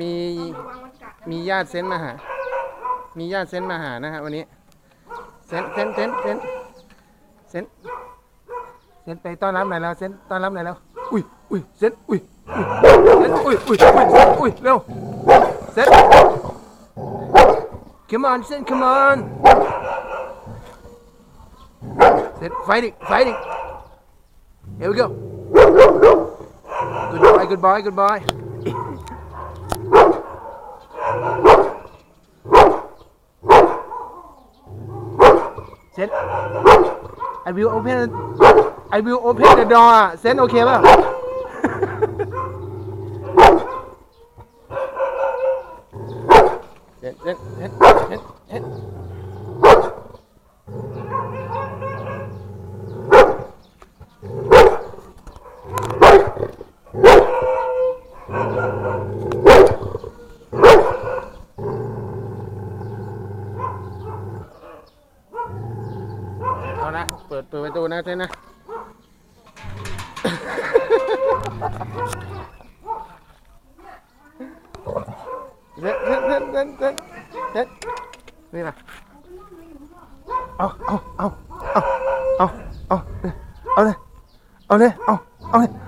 มีมีญาติเซนมาหา มีญาติเซนมาหานะฮะวันนี้ เซนเซนเซนเซนเซนเซนไปต้อนรับไหนแล้วเซนต้อนรับไหนแล้ว อุ้ยอุ้ยเซนอุ้ยเซนอุ้ยอุ้ยอุ้ยเซนอุ้ยเร็วเซน come on เซน come on เซน fighting fighting here we go goodbye goodbye goodbye Sen I will open I will open the door Sen โอเคป่ะ Sen Sen Sen Sen เอานะ เปิดเปิดประตูนะเซนนะ เด็ดเด็ดเด็ดเด็ดเด็ดเด็ดนี่นะเอาเอาเอาเอาเอาเอาเลยเอาเลยเอาเอาเลยเอาเลย